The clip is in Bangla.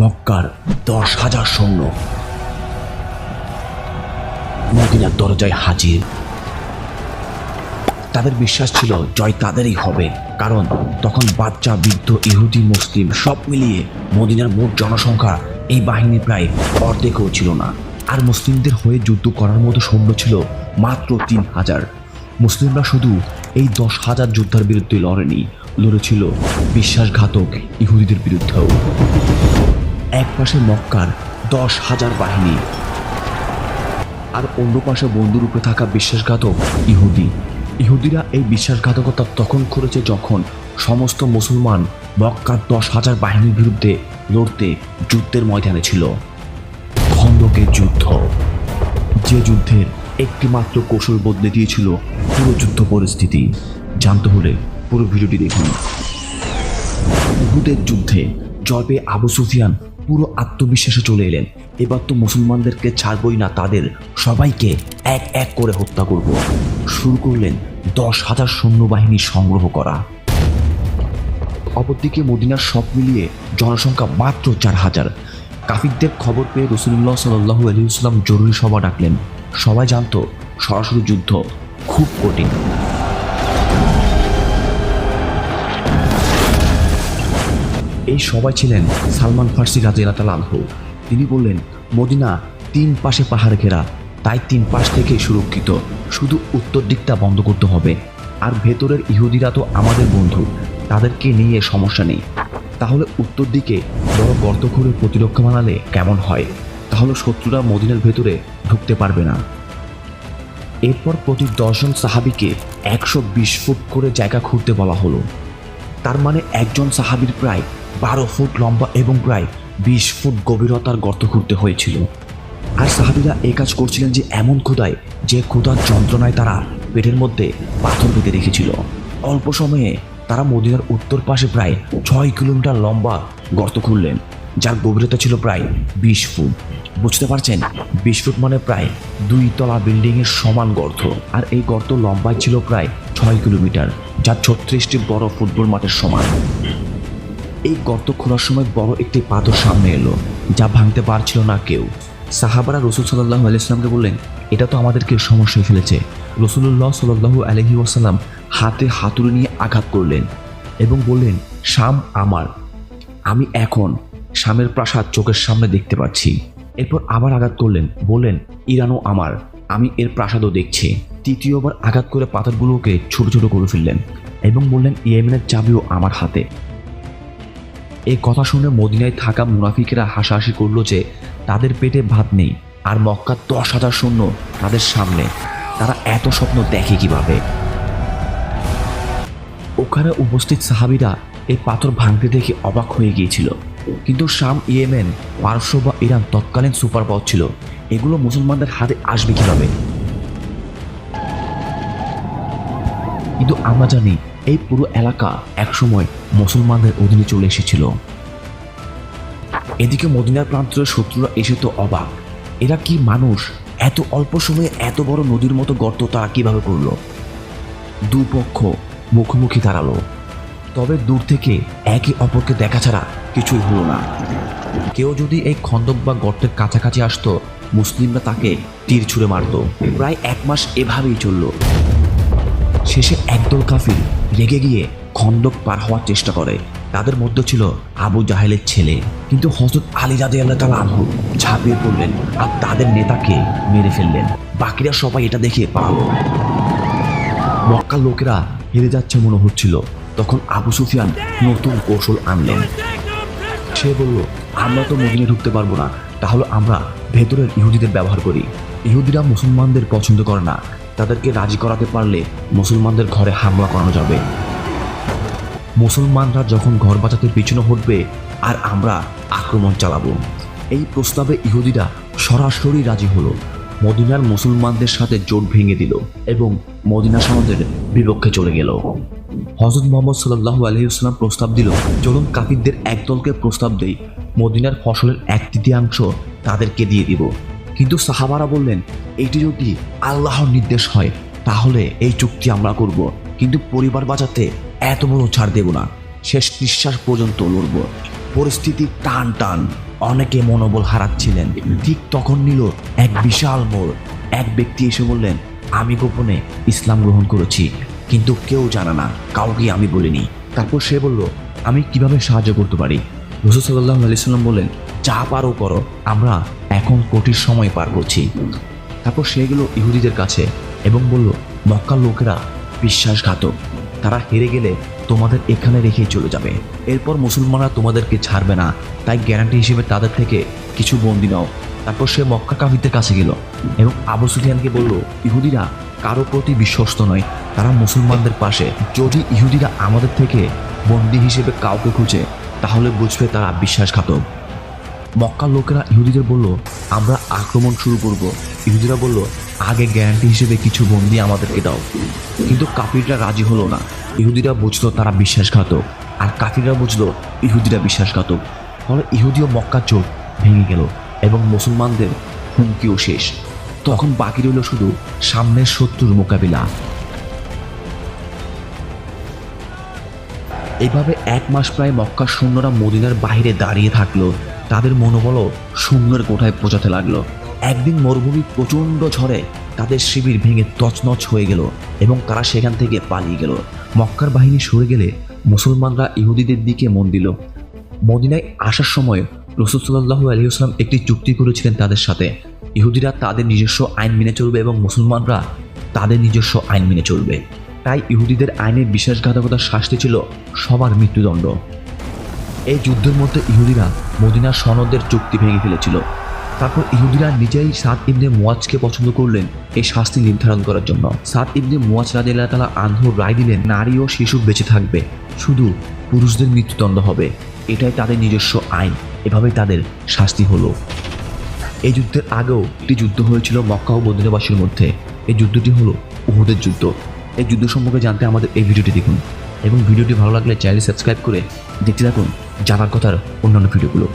মক্কার দশ হাজার সৈন্য। মদিনার দরজায় হাজির। তাদের বিশ্বাস ছিল জয় তাদেরই হবে, কারণ তখন বাচ্চা বৃদ্ধ, ইহুদি, মুসলিম সব মিলিয়ে মদিনার মোট জনসংখ্যা এই বাহিনী প্রায় অর্ধেকও ছিল না। আর মুসলিমদের হয়ে যুদ্ধ করার মতো সৈন্য ছিল মাত্র তিন হাজার। মুসলিমরা শুধু এই দশ হাজার যোদ্ধার বিরুদ্ধে লড়েনি, লড়েছিল বিশ্বাসঘাতক ইহুদিদের বিরুদ্ধেও। এক পাশে মক্কার দশ হাজার বাহিনী আর অন্য পাশে বন্ধুরূপে থাকা বিশ্বাসঘাতক ইহুদি। ইহুদিরা এই বিশ্বাসঘাতকতা তখন করেছে যখন সমস্ত মুসলমান মক্কার দশ হাজার বাহিনীর বিরুদ্ধে লড়তে যুদ্ধের ময়দানে ছিল। খন্দকের যুদ্ধ। যে যুদ্ধের একটি মাত্র কৌশল বদলে দিয়েছিল পুরো যুদ্ধ পরিস্থিতি। জানতে হলে পুরো ভিডিওটি দেখুন। উহুদের যুদ্ধে জয় পেয়ে আবু সুফিয়ান পুরো আত্মবিশ্বাসে চলে এলেন। এবার তো মুসলমানদেরকে ছাড়বই না তাদের। সবাইকে এক এক করে হত্যা করব। শুরু করলেন দশ হাজার সৈন্যবাহিনী সংগ্রহ করা। অপরদিকে মদিনার সব মিলিয়ে জনসংখ্যা মাত্র চার হাজার। কাফিরদের খবর পেয়ে রসুল্লাহ সাল্লাহু আলহিউসলাম জরুরি সভা ডাকলেন। সবাই জানতো, সরাসরি যুদ্ধ খুব কঠিন। এই সবাই ছিলেন সালমান ফার্সি রাজিয়াল আনহু তিনি বললেন, মদিনা তিন পাশে পাহাড় ঘেরা, তাই তিন পাশ থেকে সুরক্ষিত। শুধু উত্তর দিকটা বন্ধ করতে হবে। আর ভেতরের ইহুদিরা তো আমাদের বন্ধু, তাদেরকে নিয়ে সমস্যা নেই। তাহলে উত্তর দিকে বড় গর্ত করে প্রতিরক্ষা বানালে কেমন হয়? তাহলে শত্রুরা মদিনার ভেতরে ঢুকতে পারবে না। এরপর প্রতি দশজন সাহাবিকে একশো বিশ ফুট করে জায়গা খুঁড়তে বলা হলো। তার মানে একজন সাহাবির প্রায় বারো ফুট লম্বা এবং প্রায় বিশ ফুট গভীরতার গর্ত খুঁড়তে হয়েছিল। আর সাহাবিরা এই কাজ করছিলেন যে এমন ক্ষুদায় যে ক্ষুদার যন্ত্রণায় তারা পেটের মধ্যে পাথর বেঁধে রেখেছিল। অল্প সময়ে তারা মদিনার উত্তর পাশে প্রায় ছয় কিলোমিটার লম্বা গর্ত খুঁড়লেন, যার গভীরতা ছিল প্রায় বিশ ফুট। বুঝতে পারছেন, বিশ ফুট মানে প্রায় দুই তলা বিল্ডিংয়ের সমান গর্ত, আর এই গর্ত লম্বায় ছিল প্রায় ছয় কিলোমিটার, যা ছত্রিশটি বড় ফুটবল মাঠের সমান। এই গর্ত খোলার সময় বড় একটি পাথর সামনে এলো, যা ভাঙতে পারছিল না কেউ। সাহাবারা রসুল সাল্লাহ আলাইসলামকে বললেন, এটা তো আমাদেরকে সমস্যায় ফেলেছে। রসুল্লাহ সাল্লাহু আলহি ওয়াসাল্লাম হাতে হাতুড়ি নিয়ে আঘাত করলেন এবং বললেন, শাম আমার। আমি এখন শামের প্রাসাদ চোখের সামনে দেখতে পাচ্ছি। এরপর আবার আঘাত করলেন, বললেন, ইরানও আমার। আমি এর প্রাসাদও দেখছি। তৃতীয়বার আঘাত করে পাথরগুলোকে ছোট ছোট করে ফেললেন এবং বললেন, ইয়েমেনের চাবিও আমার হাতে। এই কথা শুনে মদিনায় থাকা মুনাফিকেরা হাসাহাসি করল যে তাদের পেটে ভাত নেই আর মক্কার দশ হাজার শূন্য তাদের সামনে। তারা এত স্বপ্ন দেখে কীভাবে? ওখানে উপস্থিত সাহাবিরা এই পাথর ভাঙতে দেখে অবাক হয়ে গিয়েছিল। কিন্তু শাম, ইয়েমেন, পারস্য বা ইরান তৎকালীন সুপার পাওয়ার ছিল। এগুলো মুসলমানদের হাতে আসবে কীভাবে? কিন্তু আমরা জানি এই পুরো এলাকা একসময় মুসলমানদের অধীনে চলে এসেছিল। এদিকে মদিনার প্রান্তরের শত্রুরা এসে তো অবাক। এরা কি মানুষ? এত অল্প সময়ে এত বড় নদীর মতো গর্ত তারা কীভাবে করল? দুপক্ষ মুখোমুখি দাঁড়াল। তবে দূর থেকে একে অপরকে দেখা ছাড়া কিছুই হলো না। কেউ যদি এই খন্দক বা গর্তের কাছাকাছি আসতো, মুসলিমরা তাকে তীর ছুঁড়ে মারতো। প্রায় এক মাস এভাবেই চলল। শেষে একদল কাফির রেগে গিয়ে খন্দক পার হওয়ার চেষ্টা করে। তাদের মধ্যে ছিল আবু জাহেলের ছেলে, কিন্তু হজরত আলী রাজে আল্লাহ তালা ঝাঁপিয়ে পড়লেন আর তাদের নেতাকে মেরে ফেললেন। বাকিরা সবাই এটা দেখে পালালো। মক্কার লোকেরা হেরে যাচ্ছে মনে হচ্ছিল। তখন আবু সুফিয়ান নতুন কৌশল আনলেন। সে বলল, আমরা তো মদিনে ঢুকতে পারব না। তাহলে আমরা ভেতরের ইহুদিদের ব্যবহার করি। ইহুদিরা মুসলমানদের পছন্দ করে না। তাদেরকে রাজি করাতে পারলে মুসলমানদের ঘরে হামলা করানো যাবে। মুসলমানরা যখন ঘর বাঁচাতে পিছনে হটবে, আর আমরা আক্রমণ চালাবো। এই প্রস্তাবে ইহুদিরা সরাসরি রাজি হলো। মদিনার মুসলমানদের সাথে জোট ভেঙে দিল এবং মদিনা সনদের বিপক্ষে চলে গেল। হজরত মোহাম্মদ সাল্লাহ আলহিউসলাম প্রস্তাব দিল, চলুন কাফিরদের একদলকে প্রস্তাব দেই। মদিনার ফসলের এক তৃতীয়াংশ তাদেরকে দিয়ে দিব। কিন্তু সাহাবারা বললেন, এটি যদি আল্লাহর নির্দেশ হয়, তাহলে এই চুক্তি আমরা করব। কিন্তু পরিবার বাঁচাতে এত বড় ছাড় দেব না। শেষ নিঃশ্বাস পর্যন্ত লড়ব। পরিস্থিতি টান টান। অনেকে মনোবল হারাচ্ছিলেন। ঠিক তখন নিল এক বিশাল মোড়। এক ব্যক্তি এসে বললেন, আমি গোপনে ইসলাম গ্রহণ করেছি, কিন্তু কেউ জানে না, কাউকে আমি বলিনি। তারপর সে বলল, আমি কীভাবে সাহায্য করতে পারি? রসুল সাল্লাহ আলিয়াল্লাম বললেন, যা পারো করো, আমরা এখন কঠিন সময় পার করছি। তারপর সে গেল ইহুদিদের কাছে এবং বলল, মক্কার লোকেরা বিশ্বাসঘাতক। তারা হেরে গেলে তোমাদের এখানে রেখেই চলে যাবে। এরপর মুসলমানরা তোমাদেরকে ছাড়বে না। তাই গ্যারান্টি হিসেবে তাদের থেকে কিছু বন্দি নাও। তারপর সে মক্কা কাফিরদের কাছে গেল এবং আবু সুফিয়ানকে বলল, ইহুদিরা কারও প্রতি বিশ্বস্ত নয়। তারা মুসলমানদের পাশে। যদি ইহুদিরা আমাদের থেকে বন্দি হিসেবে কাউকে খুঁজে, তাহলে বুঝবে তারা বিশ্বাসঘাতক। মক্কার লোকেরা ইহুদিদের বলল, আমরা আক্রমণ শুরু করব। ইহুদিরা বলল, আগে গ্যারান্টি হিসেবে কিছু বন্দি আমাদেরকে দাও। কিন্তু কাফিররা রাজি হলো না। ইহুদিরা বুঝলো তারা বিশ্বাসঘাতক। আর কাফিররা বুঝলো ইহুদিরা বিশ্বাসঘাতক। ফলে ইহুদিও মক্কা চোখ ভেঙে গেল এবং মুসলমানদের হুমকিও শেষ। তখন বাকি রইল শুধু সামনের শত্রুর মোকাবিলা। এভাবে এক মাস প্রায় মক্কার সৈন্যরা মদিনার বাইরে দাঁড়িয়ে থাকল। তাদের মনোবলও শূন্যের কোঠায় পৌঁছাতে লাগল। একদিন মরুভূমি প্রচণ্ড ঝড়ে তাদের শিবির ভেঙে তছনছ হয়ে গেল এবং তারা সেখান থেকে পালিয়ে গেল। মক্কার বাহিনী সরে গেলে মুসলমানরা ইহুদিদের দিকে মন দিল। মদিনায় আসার সময় রসুল সাল্লাহু আলহিউসলাম একটি চুক্তি করেছিলেন তাদের সাথে। ইহুদিরা তাদের নিজস্ব আইন মেনে চলবে এবং মুসলমানরা তাদের নিজস্ব আইন মেনে চলবে। তাই ইহুদিদের আইনের বিশ্বাসঘাতকতার শাস্তি ছিল সবার মৃত্যুদণ্ড। এই যুদ্ধের মধ্যে ইহুদিরা মদিনার সনদের চুক্তি ভেঙে ফেলেছিল। তারপর ইহুদিরা নিজেই সাত ইবনে মুয়াজকে পছন্দ করলেন এই শাস্তি নির্ধারণ করার জন্য। সাত ইবনে মুয়াজ রাদিল্লাহ তালা আনহুর রায় দিলেন, নারী ও শিশু বেঁচে থাকবে, শুধু পুরুষদের মৃত্যুদণ্ড হবে। এটাই তাদের নিজস্ব আইন, এভাবেই তাদের শাস্তি হলো। এই যুদ্ধের আগেও একটি যুদ্ধ হয়েছিল মক্কা ও মদিনাবাসীর মধ্যে। এই যুদ্ধটি হলো উহুদের যুদ্ধ। এই যুদ্ধ সম্পর্কে জানতে আমাদের এই ভিডিওটি দেখুন। এবং ভিডিওটি ভালো লাগলে চ্যানেল সাবস্ক্রাইব করে দেখতে থাকুন। জানার কথার অন্যান্য ভিডিওগুলো।